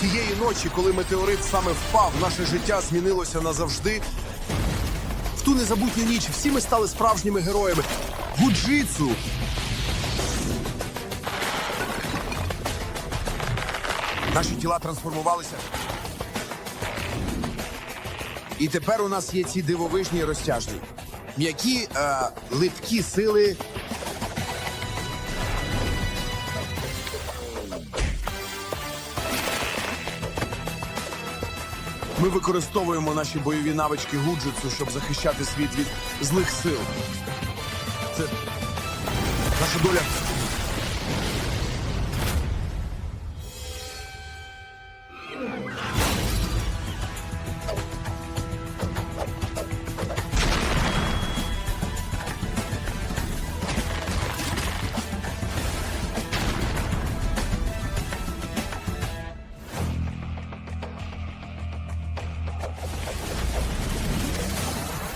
Тієї ночі, коли метеорит саме впав, наше життя змінилося назавжди. В ту незабутню ніч всі ми стали справжніми героями. Гуджитсу! Наші тіла трансформувалися. І тепер у нас є ці дивовижні розтяжні. М'які, е, липкі сили. Ми використовуємо наші бойові навички гуджитсу, щоб захищати світ від злих сил. Це наша доля.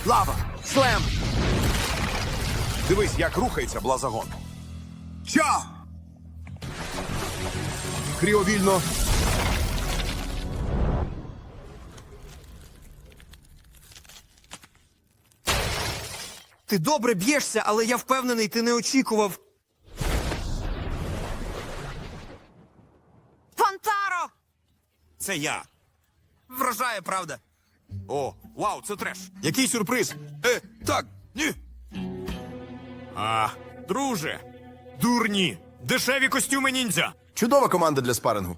Лава! Слем! Дивись, як рухається блазагон. Ча! Кріовільно. Ти добре б'єшся, але я впевнений, ти не очікував. Фантаро! Це я. Вражає, правда. О, вау, це треш. Який сюрприз? Е, так, ні. А, друже, дурні, дешеві костюми ніндзя. Чудова команда для спарингу.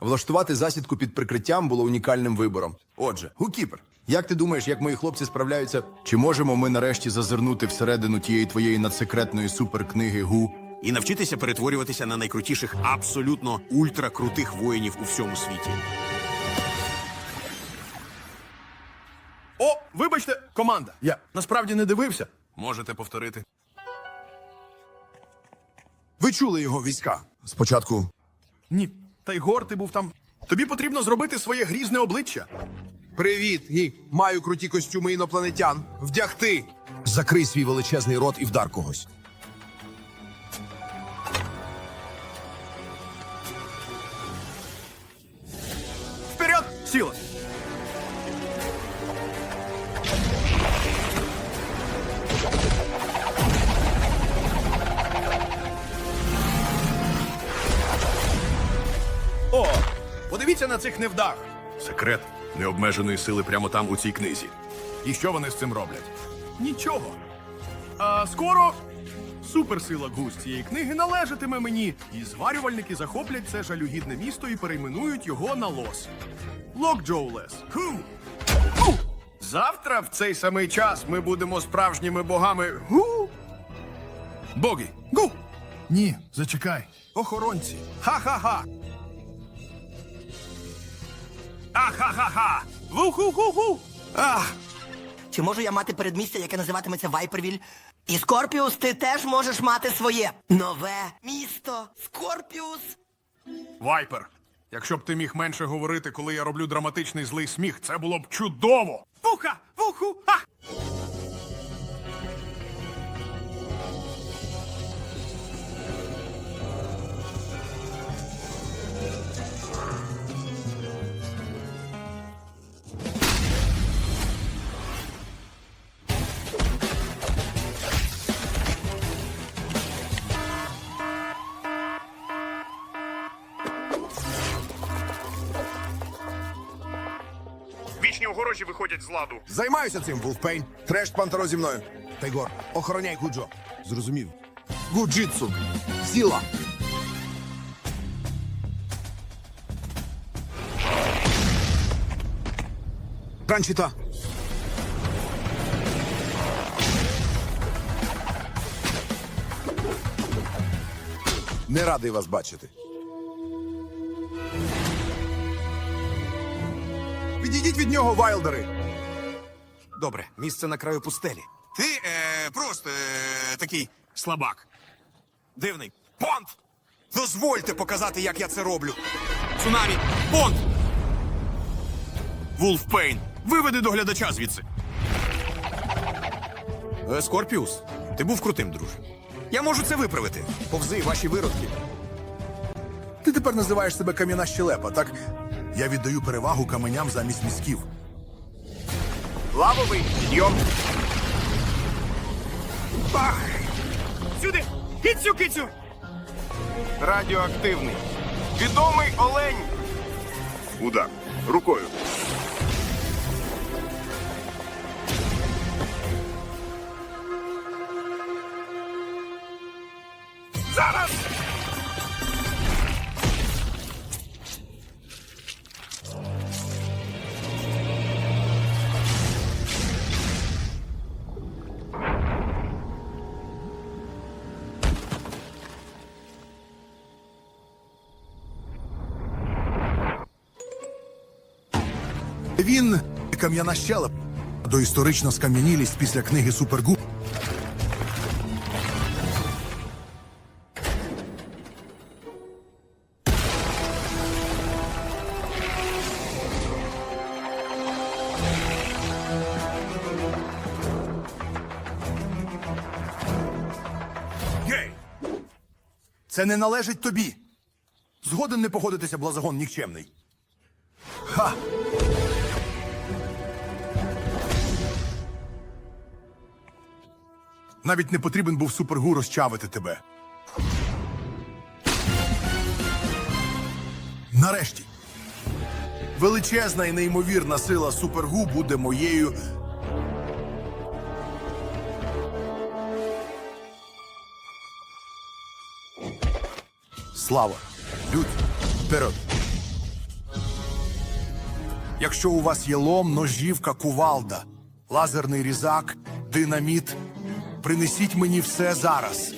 Влаштувати засідку під прикриттям було унікальним вибором. Отже, гукіпер, як ти думаєш, як мої хлопці справляються? Чи можемо ми нарешті зазирнути всередину тієї твоєї надсекретної суперкниги Гу? І навчитися перетворюватися на найкрутіших, абсолютно ультракрутих воїнів у всьому світі. Команда. Я насправді не дивився. Можете повторити. Ви чули його війська? Спочатку. Ні. Та й гор ти був там. Тобі потрібно зробити своє грізне обличчя. Привіт! Ні, маю круті костюми інопланетян. Вдягти! Закрий свій величезний рот і вдар когось. Вперед! Сіла! Подивіться на цих невдах. Секрет необмеженої сили прямо там у цій книзі. І що вони з цим роблять? Нічого. А скоро суперсила гусь цієї книги належатиме мені, і зварювальники захоплять це жалюгідне місто і перейменують його на лос. Локджоулес. Ху! Ху! Завтра в цей самий час ми будемо справжніми богами. Гу! Боги! Гу! Ні, зачекай. Охоронці. Ха-ха-ха! Ахахаха! Ву-ху-ху-ху! Ах! Чи можу я мати передмістя, яке називатиметься Вайпервіль? І Скорпіус, ти теж можеш мати своє нове місто Скорпіус. Вайпер, якщо б ти міг менше говорити, коли я роблю драматичний злий сміх, це було б чудово. Вуха! Вуху! Ха! Вічні огорожі виходять з ладу. Займаюся цим, Вулфпейн. Треш пантеро зі мною. Тайгор, охороняй Гуджо. Зрозумів. Гуджитсу. Сіла. Ранчіта. Не радий вас бачити. Відійдіть від нього, Вайлдери! Добре, місце на краю пустелі. Ти е, просто е, такий слабак. Дивний. Понт! Дозвольте показати, як я це роблю. Цунамі! Понт! Вулфпейн! Виведи доглядача звідси. Е, Скорпіус, ти був крутим, друже. Я можу це виправити. Повзи ваші виродки. Ти тепер називаєш себе кам'яна щелепа, так? Я віддаю перевагу каменям замість мізків. Лавовий підйом. Бах! Сюди! Кицю, кицю! Радіоактивний. Відомий олень. Удар. Рукою. Зараз! Він кам'яна щелепа. Доісторична скам'янілість після книги Супергу. Це не належить тобі. Згоден не погодитися, блазагон нікчемний. Ха! Навіть не потрібен був супергу розчавити тебе. Нарешті. Величезна і неймовірна сила супергу буде моєю. Слава. Людь. Вперед. Якщо у вас є лом, ножівка, кувалда, лазерний різак, динаміт, принесіть мені все зараз.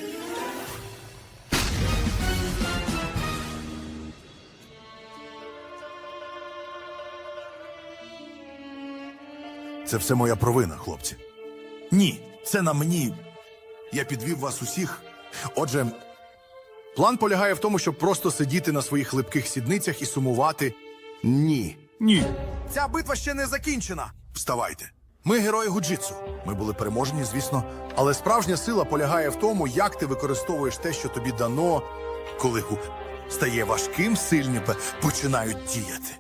Це все моя провина, хлопці. Ні, це на мені. Я підвів вас усіх. Отже, план полягає в тому, щоб просто сидіти на своїх липких сідницях і сумувати. Ні. Ні. Ця битва ще не закінчена. Вставайте. Ми герої гуджитсу. Ми були переможені, звісно. Але справжня сила полягає в тому, як ти використовуєш те, що тобі дано, коли гу стає важким, сильні починають діяти.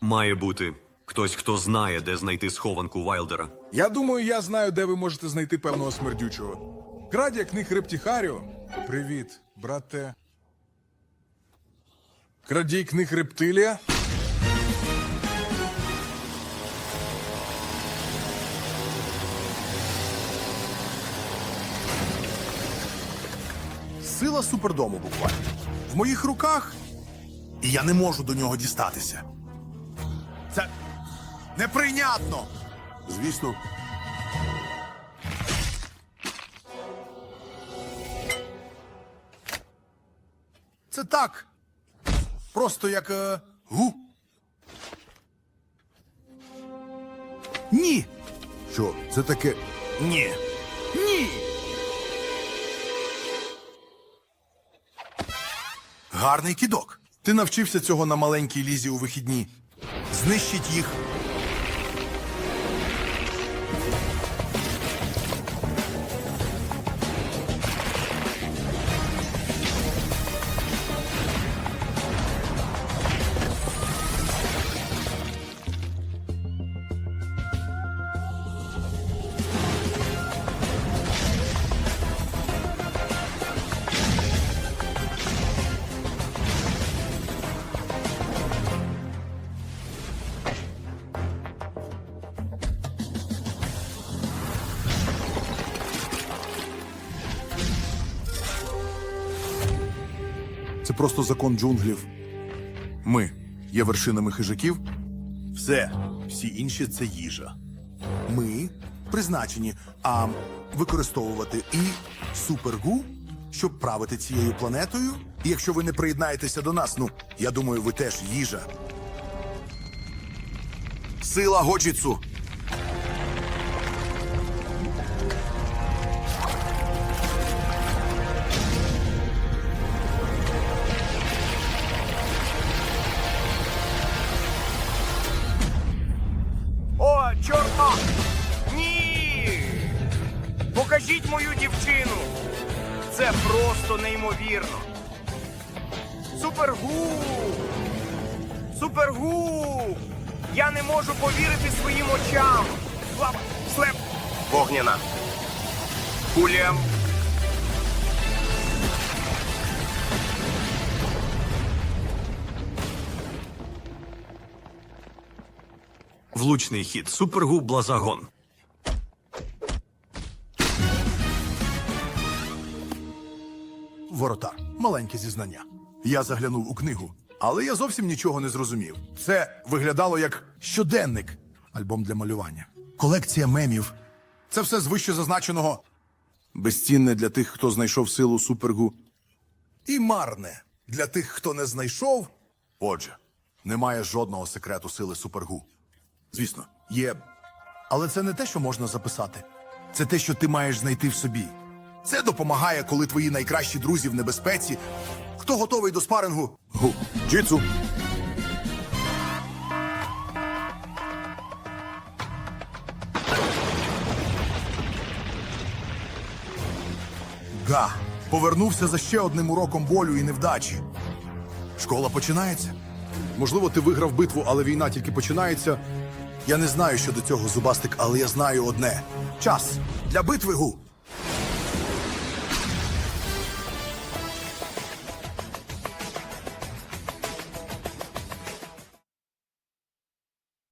Має бути хтось, хто знає, де знайти схованку Вайлдера. Я думаю, я знаю, де ви можете знайти певного смердючого. Градія книг Рептіхаріо. Привіт, брате. Крадій книг Рептилія. Сила супердому буквально. В моїх руках, і я не можу до нього дістатися. Це неприйнятно. Звісно. Це так. Просто як е, гу. Ні. Що, це таке? Ні. Ні. Гарний кідок. Ти навчився цього на маленькій лізі у вихідні. Знищить їх. Просто закон джунглів. Ми є вершинами хижаків. Все, всі інші це їжа. Ми призначені а використовувати і супергу, щоб правити цією планетою. І якщо ви не приєднаєтеся до нас, ну я думаю, ви теж їжа. Сила Годжіцу. Покажіть мою дівчину! Це просто неймовірно. Супергу! Супергу! Я не можу повірити своїм очам! Слава! Слеп! Вогняна! Кулям! Влучний хід. Супергуб Блазагон. Воротар. Маленьке зізнання. Я заглянув у книгу, але я зовсім нічого не зрозумів. Це виглядало як щоденник, альбом для малювання, колекція мемів. Це все з вище зазначеного. Безцінне для тих, хто знайшов силу супергу. І марне для тих, хто не знайшов. Отже, немає жодного секрету сили супергу. Звісно, є. Але це не те, що можна записати. Це те, що ти маєш знайти в собі. Це допомагає, коли твої найкращі друзі в небезпеці. Хто готовий до спарингу? Гу. Джитсу. Га. Повернувся за ще одним уроком болю і невдачі. Школа починається. Можливо, ти виграв битву, але війна тільки починається. Я не знаю, що до цього зубастик, але я знаю одне: час для битви гу.